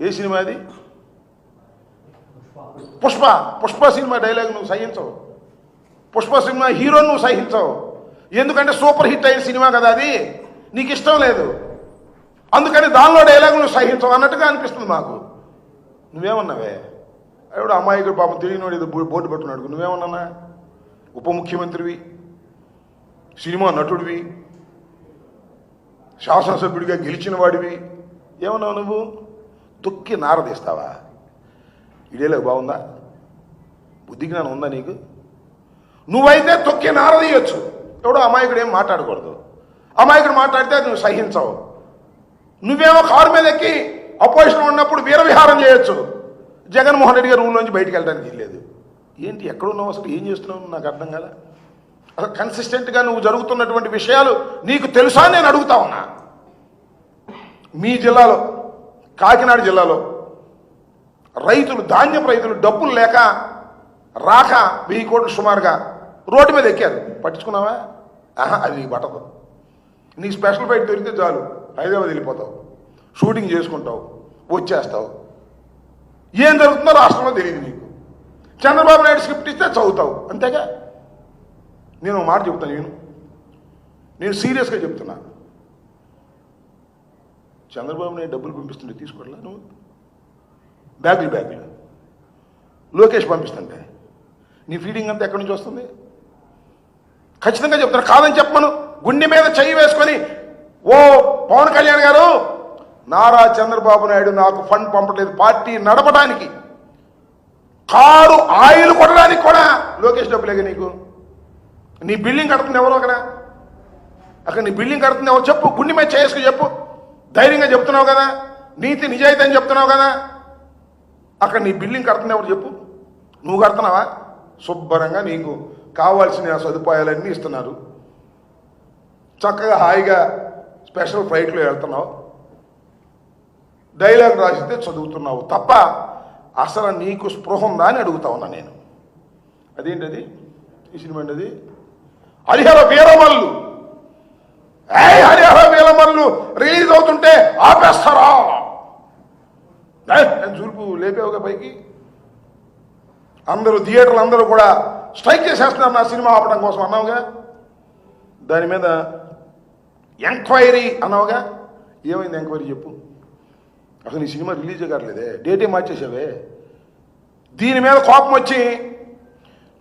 ఏ cinema అది? Pushpa Pushpa cinema dialogue నువ్వు సహించవు. Pushpa cinema hero నువ్వు సహించవు. ఎందుకంటే సూపర్ హిట్ అయిన సినిమా కదా అది. నీకు ఇష్టం లేదు. అందుకని దానిలో డైలాగ్ నువ్వు సహించవు అన్నట్టుగా అనిపిస్తుంది మాకు. నువ్వేమన్నావే? ఎవడు అమ్మాయికుడు పాపం తెలియనివాడు ఏదో బోర్డు పట్టున్నాడు నువ్వేమన్నా ఉప ముఖ్యమంత్రివి సినిమా నటుడివి శాసనసభ్యుడిగా గెలిచిన వాడివి. ఏమన్నావు నువ్వు? తొక్కి నారదీస్తావా ఇడేలో బాగుందా? బుద్ధి జ్ఞానం ఉందా నీకు? నువ్వైతే తొక్కి నారదీయచ్చు ఎవడో అమాయకుడు ఏం మాట్లాడకూడదు. అమాయకుడు మాట్లాడితే అది నువ్వు సహించవు. నువ్వేమో కారు మీద ఎక్కి అపోజిషన్ ఉన్నప్పుడు వీరవిహారం చేయొచ్చు. జగన్మోహన్ రెడ్డి గారు రూమ్ నుంచి బయటికి వెళ్ళడానికి లేదు. ఏంటి ఎక్కడున్నావు అసలు? ఏం చేస్తున్నావు? నాకు అర్థం కదా అసలు కన్సిస్టెంట్గా నువ్వు జరుగుతున్నటువంటి విషయాలు నీకు తెలుసా నేను అడుగుతా ఉన్నా. మీ జిల్లాలో కాకినాడ జిల్లాలో రైతులు ధాన్యపు రైతులు డబ్బులు లేక రాక వెయ్యి కోట్లు సుమారుగా రోడ్డు మీద ఎక్కారు. పట్టించుకున్నావా? ఆహా అది నీకు పట్టదు. నీ స్పెషల్ బైక్ దొరికితే చాలు. హైదరాబాద్ వెళ్ళిపోతావు. షూటింగ్ చేసుకుంటావు. వచ్చేస్తావు. ఏం జరుగుతుందో రాష్ట్రంలో తెలియదు నీకు. చంద్రబాబు నాయుడు స్క్రిప్ట్ ఇస్తే చదువుతావు. అంతేగా? నేను మాట చెప్తాను నేను నేను సీరియస్గా చెప్తున్నా. చంద్రబాబు నేను డబ్బులు పంపిస్తుంటే తీసుకోవట్లా నువ్వు? బ్యాగులు బ్యాగులు. లోకేష్ పంపిస్తుంటే. నీ ఫీడింగ్ అంతా ఎక్కడి నుంచి వస్తుంది? ఖచ్చితంగా చెప్తాను కాదని చెప్పను గుండె మీద చెయ్యి వేసుకొని ఓ పవన్ కళ్యాణ్ గారు నారా చంద్రబాబు నాయుడు నాకు ఫండ్ పంపట్లేదు పార్టీ నడపడానికి. కారు ఆయిల్ కొట్టడానికి కూడా లోకేష్ డబ్బులేగా నీకు. నీ బిల్డింగ్ కడుతుంది ఎవరో అక్కడ. అక్కడ నీ బిల్డింగ్ కడుతుంది ఎవరు చెప్పు గుండె మీద చేసుకుని చెప్పు. ధైర్యంగా చెప్తున్నావు కదా? నీతి నిజాయితీ అని చెప్తున్నావు కదా? అక్కడ నీ బిల్డింగ్ కడుతున్నావు చెప్పు? నువ్వు కడుతున్నావా? శుభ్రంగా నీకు కావాల్సిన సదుపాయాలన్నీ ఇస్తున్నారు. చక్కగా హాయిగా స్పెషల్ ఫ్లైట్లో వెళ్తున్నావు. డైలాగ్ రాసితే చదువుతున్నావు తప్ప అసలు నీకు స్పృహ ఉందా అని అడుగుతా ఉన్నా నేను. అదేంటది? ఈ సినిమా ఏంటది? హరిహర వీరమల్లు. ఏ రిలీజ్ అవుతుంటే ఆపేస్తారా? నేను చూపు లేపేవుగా పైకి. అందరూ థియేటర్లు అందరూ కూడా స్ట్రైక్ చేసేస్తున్నారు నా సినిమా ఆపడం కోసం అన్నావుగా? దాని మీద ఎంక్వైరీ అన్నావుగా? ఏమైంది ఎంక్వైరీ చెప్పు. అసలు ఈ సినిమా రిలీజ్ కావట్లేదే. డేటే మార్చేసావే దీని మీద కోపం వచ్చి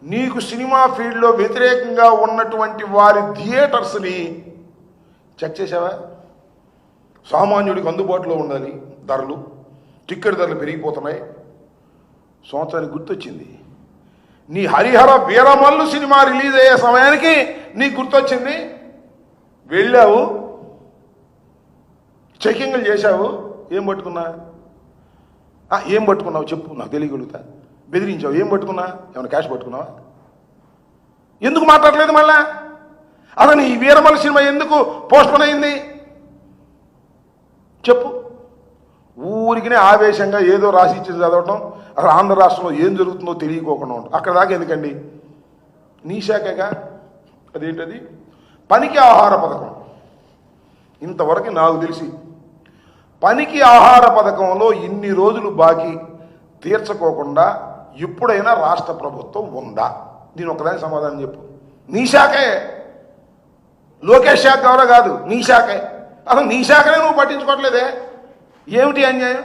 నీకు సినిమా ఫీల్డ్లో వ్యతిరేకంగా ఉన్నటువంటి వారి థియేటర్స్ని చెక్ చేసావా సామాన్యుడికి అందుబాటులో ఉండాలి ధరలు టిక్కెట్ ధరలు పెరిగిపోతున్నాయి. సంవత్సరానికి గుర్తొచ్చింది. నీ హరిహర వీరమల్లు సినిమా రిలీజ్ అయ్యే సమయానికి నీకు గుర్తొచ్చింది. వెళ్ళావు చెకింగ్లు చేశావు ఏం పట్టుకున్నా? ఏం పట్టుకున్నావు చెప్పు నాకు తెలియగలుగుతా. బెదిరించావు ఏం పట్టుకున్నా? ఏమైనా క్యాష్ పట్టుకున్నావా? ఎందుకు మాట్లాడలేదు మళ్ళా? అసలు నీ వీరమల్లు సినిమా ఎందుకు పోస్ట్పోన్ అయింది? చెప్పు. ఊరికినే ఆవేశంగా ఏదో రాసి ఇచ్చి చదవటం అసలు ఆంధ్ర రాష్ట్రంలో ఏం జరుగుతుందో తెలియకోకుండా ఉంటాం. అక్కడ దాకా ఎందుకండి? నీ శాఖగా? అదేంటది? పనికి ఆహార పథకం. ఇంతవరకు నాకు తెలిసి పనికి ఆహార పథకంలో ఇన్ని రోజులు బాకీ తీర్చుకోకుండా ఎప్పుడైనా రాష్ట్ర ప్రభుత్వం ఉందా? దీని ఒకదాని సమాధానం చెప్పు. నీ శాఖే. లోకేష్ శాఖ ఎవరో కాదు నీ శాఖే. అసలు నీ శాఖనే నువ్వు పట్టించుకోవట్లేదే? ఏమిటి అన్యాయం?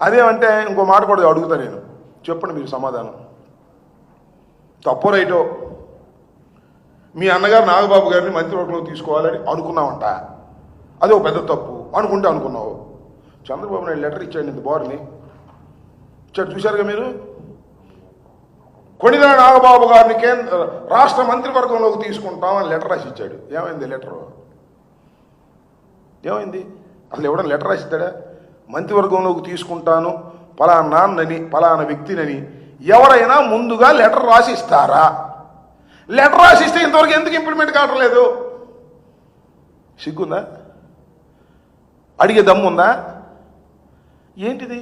అదేమంటే ఇంకో మాట కూడా అడుగుతా నేను. చెప్పండి మీరు సమాధానం. తప్పు రైటో? మీ అన్నగారు నాగబాబు గారిని మంత్రివర్గంలో తీసుకోవాలని అనుకున్నావంట. అది ఒక పెద్ద తప్పు. అనుకుంటే అనుకున్నావు. చంద్రబాబు నాయుడు లెటర్ ఇచ్చాడు ఇంత బోర్ని. ఇచ్చాడు చూశారుగా మీరు? కొణిదల నాగబాబు గారిని కేంద్ర రాష్ట్ర మంత్రివర్గంలోకి తీసుకుంటామని లెటర్ రాసి ఇచ్చాడు. ఏమైంది లెటర్? ఏమైంది? అసలు ఎవడన్నా లెటర్ రాసిస్తాడా? మంత్రివర్గంలోకి తీసుకుంటాను. పలానా నాన్నని పలానా వ్యక్తినని ఎవరైనా ముందుగా లెటర్ రాసిస్తారా? లెటర్ రాసిస్తే ఇంతవరకు ఎందుకు ఇంప్లిమెంట్ కావడం లేదు? సిగ్గుందా? అడిగే దమ్ముందా? ఏంటిది?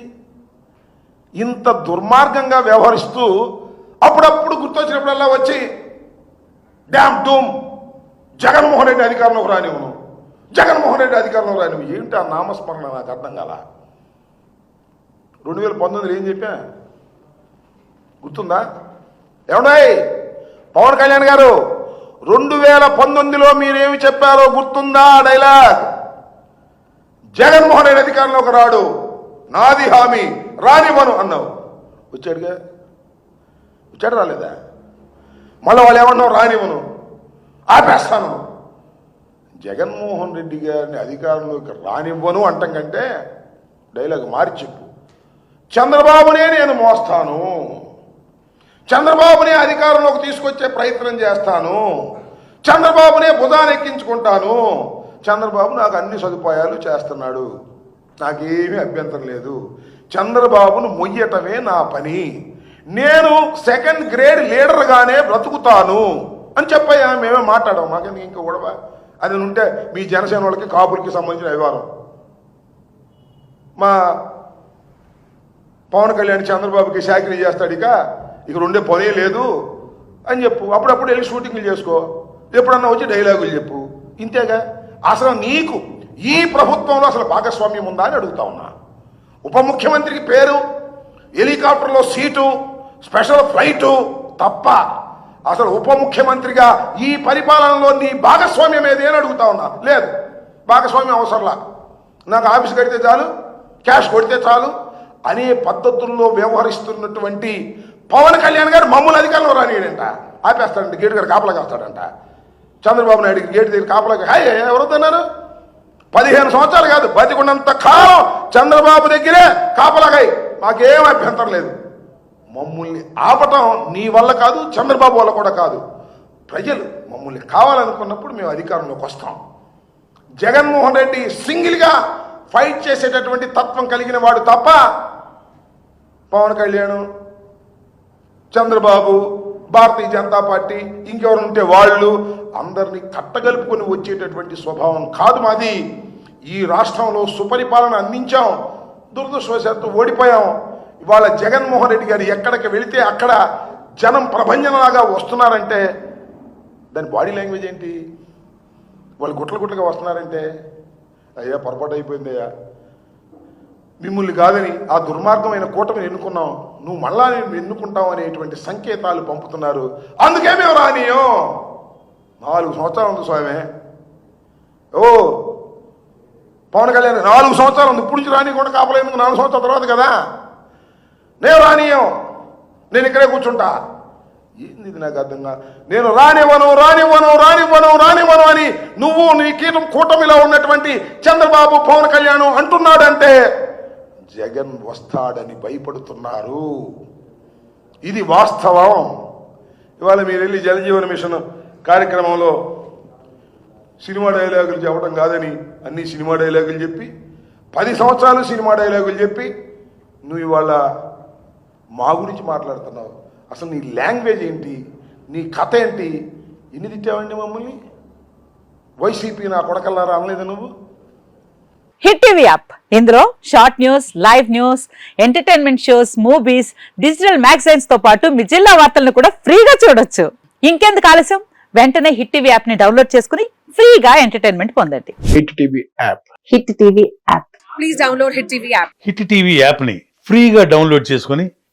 ఇంత దుర్మార్గంగా వ్యవహరిస్తూ అప్పుడప్పుడు గుర్తొచ్చినప్పుడల్లా వచ్చి డ్యామ్ డూమ్ జగన్మోహన్ రెడ్డి అధికారంలోకి రానివ్వను. జగన్మోహన్ రెడ్డి అధికారంలో రానివ్వు ఏంటి ఆ నామస్మరణ? నాకు అర్థం కాల. రెండు వేల పంతొమ్మిదిలో ఏం చెప్పా? గుర్తుందా? ఏమన్నాయి పవన్ కళ్యాణ్ గారు రెండు వేల పంతొమ్మిదిలో మీరేమి చెప్పారో గుర్తుందా? ఆ డైలాగ్. జగన్మోహన్ రెడ్డి అధికారంలోకి రాడు. నాది హామీ. రానివ్వను అన్నావు. వచ్చాడుగా? వచ్చాడు రాలేదా? మళ్ళీ వాళ్ళు ఏమన్నావు? రానివ్వను. ఆపేస్తాను. జగన్మోహన్ రెడ్డి గారిని అధికారంలోకి రానివ్వను అంటం కంటే డైలాగ్ మార్చిప్పు చంద్రబాబునే నేను మోస్తాను. చంద్రబాబునే అధికారంలోకి తీసుకొచ్చే ప్రయత్నం చేస్తాను. చంద్రబాబునే బుధానెక్కించుకుంటాను ఎక్కించుకుంటాను. చంద్రబాబు నాకు అన్ని సదుపాయాలు చేస్తున్నాడు. నాకేమీ అభ్యంతరం లేదు. చంద్రబాబును మొయ్యటమే నా పని. నేను సెకండ్ గ్రేడ్ లీడర్గానే బ్రతుకుతాను అని చెప్పయ్యా మేమే మాట్లాడాం మాకెందుకు ఇంకా గొడవ అది ఉంటే మీ జనసేన వాళ్ళకి కాపులకి సంబంధించిన వ్యవహారం. మా పవన్ కళ్యాణ్ చంద్రబాబుకి శాఖలు చేస్తాడు ఇక ఇక ఉండే పనే లేదు అని చెప్పు. అప్పుడప్పుడు వెళ్ళి షూటింగ్లు చేసుకో. ఎప్పుడన్నా వచ్చి డైలాగులు చెప్పు. ఇంతేగా? అసలు నీకు ఈ ప్రభుత్వంలో అసలు భాగస్వామ్యం ఉందా అని అడుగుతా ఉన్నా. ఉప ముఖ్యమంత్రికి పేరు హెలికాప్టర్లో సీటు స్పెషల్ ఫ్లైటు తప్ప అసలు ఉప ముఖ్యమంత్రిగా ఈ పరిపాలనలో నీ భాగస్వామ్యం ఏది అని అడుగుతా ఉన్నా. లేదు. భాగస్వామ్యం అవసరంలా. నాకు ఆఫీస్ కడితే చాలు క్యాష్ కొడితే చాలు అనే పద్ధతుల్లో వ్యవహరిస్తున్నటువంటి పవన్ కళ్యాణ్ గారు మమ్మల్ని అధికారంలో రానియడంట. ఆపేస్తాడంట గేటు గారు కాపలా కాస్తాడంట. చంద్రబాబు నాయుడు గేటు దగ్గర కాపలా హాయ్ ఎవరొద్దన్నారు? పదిహేను సంవత్సరాలు కాదు బతికున్నంత కాలం చంద్రబాబు దగ్గరే కాపలాగాయి మాకేం అభ్యంతరం లేదు. మమ్మల్ని ఆపటం నీ వల్ల కాదు చంద్రబాబు వల్ల కూడా కాదు. ప్రజలు మమ్మల్ని కావాలనుకున్నప్పుడు మేము అధికారంలోకి వస్తాం. జగన్మోహన్ రెడ్డి సింగిల్గా ఫైట్ చేసేటటువంటి తత్వం కలిగిన వాడు తప్ప పవన్ కళ్యాణ్ చంద్రబాబు భారతీయ జనతా పార్టీ ఇంకెవరు ఉంటే వాళ్ళు అందరినీ కట్టగలుపుకొని వచ్చేటటువంటి స్వభావం కాదు మాది. ఈ రాష్ట్రంలో సుపరిపాలన అందించాం. దురదృష్టవశాత్తు ఓడిపోయాం. ఇవాళ జగన్మోహన్ రెడ్డి గారు ఎక్కడికి వెళితే అక్కడ జనం ప్రభంజనలాగా వస్తున్నారంటే దాని బాడీ లాంగ్వేజ్ ఏంటి? వాళ్ళు గుట్ల గుట్లగా వస్తున్నారంటే అయ్యా పొరపాటు అయిపోయిందయ్యా మిమ్మల్ని కాదని ఆ దుర్మార్గమైన కూటమిని ఎన్నుకున్నాం. నువ్వు మళ్ళా నేను ఎన్నుకుంటావు అనేటువంటి సంకేతాలు పంపుతున్నారు. అందుకే మేము రానియో. నాలుగు సంవత్సరాలు ఉంది స్వామి. ఓ పవన్ కళ్యాణ్ నాలుగు సంవత్సరాలు ఉంది. ఇప్పుడు నుంచి కూడా కాపలేందుకు నాలుగు సంవత్సరాల తర్వాత కదా. నేను రానియం నేను ఇక్కడే కూర్చుంటా. ఏంది ఇది నాకు అర్థంగా? నేను రానివ్వను రానివ్వను రానివ్వను రానివ్వను అని నువ్వు నీ కీటం కూటమిలో ఉన్నటువంటి చంద్రబాబు పవన్ కళ్యాణ్ అంటున్నాడంటే జగన్ వస్తాడని భయపడుతున్నారు. ఇది వాస్తవం. ఇవాళ మీరు వెళ్ళి జలజీవన మిషన్ కార్యక్రమంలో సినిమా డైలాగులు చెప్పడం కాదని అన్ని సినిమా డైలాగులు చెప్పి పది సంవత్సరాలు సినిమా డైలాగులు చెప్పి నువ్వు ఇవాళ మా గురించి మాట్లాడుతున్నావు? అసలు నీ లాంగ్వేజ్ ఏంటి? నీ కథ ఏంటి? ఎన్ని తిట్టావండి మమ్మల్ని? వైసీపీ నా కొడకల్లారా అనలేదు నువ్వు? Hit TV app. ఇందులో short news live news entertainment shows movies digital మ్యాగజైన్స్తో పాటు మీ జిల్లా వార్తలను కూడా ఫ్రీగా చూడొచ్చు. ఇంకెందుకు ఆలస్యం? వెంటనే హిట్ టీవీ యాప్ని డౌన్లోడ్ చేసుకుని ఫ్రీగా ఎంటర్టైన్మెంట్ పొందండి. Hit TV app. Hit TV app. Please download Hit TV app. Hit TV యాప్ని ఫ్రీగా డౌన్లోడ్ చేసుకొని